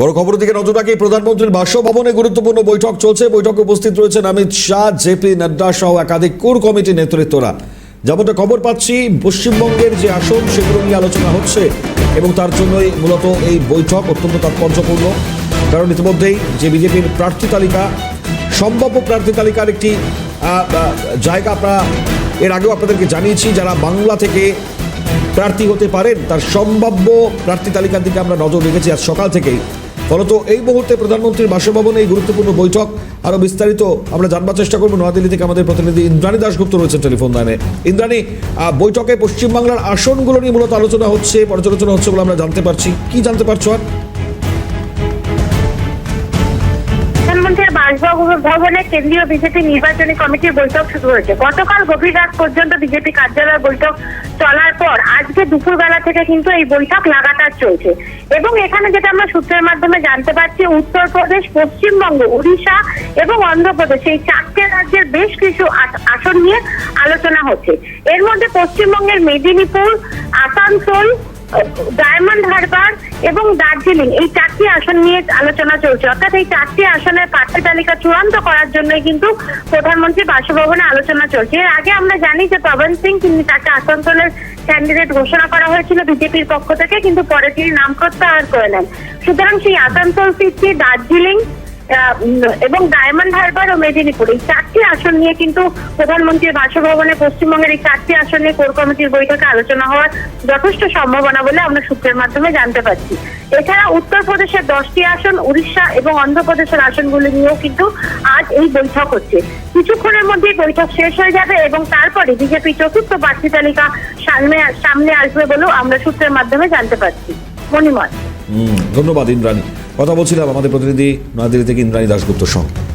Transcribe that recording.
বড় খবর দিকে নজর রাখি, প্রধানমন্ত্রীর বাসভবনে গুরুত্বপূর্ণ বৈঠক চলছে। বৈঠকে উপস্থিত রয়েছেন অমিত শাহ জেপি নাড্ডা সহ একাধিক কোর কমিটি নেতৃত্বরা। যেমনটা খবর পাচ্ছি, পশ্চিমবঙ্গের যে আসন, সেগুলো নিয়ে আলোচনা হচ্ছে এবং তার জন্যই মূলত এই বৈঠক অত্যন্ত তাৎপর্যপূর্ণ। কারণ ইতিমধ্যেই যে বিজেপির প্রার্থী তালিকা, সম্ভাব্য প্রার্থী তালিকার একটি জায়গা আপনারা এর আগেও আপনাদেরকে জানিয়েছি, যারা বাংলা থেকে প্রার্থী হতে পারেন, তার সম্ভাব্য প্রার্থী তালিকার দিকে আমরা নজর রেখেছি আজ সকাল থেকেই। ফলত এই মুহূর্তে প্রধানমন্ত্রীর বাসভবনে এই গুরুত্বপূর্ণ বৈঠক। আরও বিস্তারিত আমরা জানবার চেষ্টা করব। নয়াদিল্লি থেকে আমাদের প্রতিনিধি ইন্দ্রাণী দাশগুপ্ত রয়েছেন টেলিফোন লাইনে। ইন্দ্রাণী বৈঠকে পশ্চিমবাংলার আসনগুলো নিয়ে মূলত আলোচনা হচ্ছে, পর্যালোচনা হচ্ছে বলে আমরা জানতে পারছি। কি জানতে পারছ আর? বাসভবনে কেন্দ্রীয় বিজেপি নির্বাচনী কমিটির বৈঠক শুরু হয়েছে। গতকাল গভীর রাত পর্যন্ত বিজেপি কার্যালয় বৈঠক চলার পর আজকে দুপুরবেলা থেকে কিন্তু এই বৈঠক লাগাতার চলছে। এবং এখানে যেটা আমরা সূত্রের মাধ্যমে জানতে পারছি, উত্তরপ্রদেশ, পশ্চিমবঙ্গ, উড়িষ্যা এবং অন্ধ্রপ্রদেশ এই চারটে রাজ্যের বেশ কিছু আস- আসন নিয়ে আলোচনা হচ্ছে। এর মধ্যে পশ্চিমবঙ্গের মেদিনীপুর, আসানসোল ডায়মন্ড হারবার এবং দার্জিলিং, এই চারটি আসন নিয়ে আলোচনা চলছে। অর্থাৎ এই চারটি আসনের প্রার্থী তালিকা চূড়ান্ত করার জন্য কিন্তু প্রধানমন্ত্রী বাসভবনে আলোচনা চলছে। এর আগে আমরা জানি যে পবন সিং, তিনি তাকে আসানসোলের ক্যান্ডিডেট ঘোষণা করা হয়েছিল বিজেপির পক্ষ থেকে, কিন্তু পরে তিনি নাম প্রত্যাহার করে নেন। সুতরাং সেই আসানসোল সিটটি দার্জিলিং এবং ডায়মন্ড হারবার ও মেদিনীপুর। এই চারটি আসন নিয়ে কিন্তু প্রধানমন্ত্রীর বাসভবনে, পশ্চিমবঙ্গের এই চারটি আসন নিয়ে কোর কমিটির বৈঠকে আলোচনা হওয়ার যথেষ্ট সম্ভাবনা বলে আমরা সূত্রের মাধ্যমে জানতে পারছি। এছাড়া উত্তরপ্রদেশের দশটি আসন, উড়িষ্যা এবং অন্ধ্রপ্রদেশের আসনগুলি নিয়েও কিন্তু আজ এই বৈঠক হচ্ছে। কিছুক্ষণের মধ্যেই বৈঠক শেষ হয়ে যাবে এবং তারপরে বিজেপি চতুর্থ প্রার্থী তালিকা সামনে সামনে আসবে বলেও আমরা সূত্রের মাধ্যমে জানতে পারছি। মণিময়। ধন্যবাদ ইন্দ্রাণী। কথা বলছিলাম আমাদের প্রতিনিধি নয়াদিল্লি থেকে ইন্দ্রাণী দাশগুপ্তর সঙ্গে।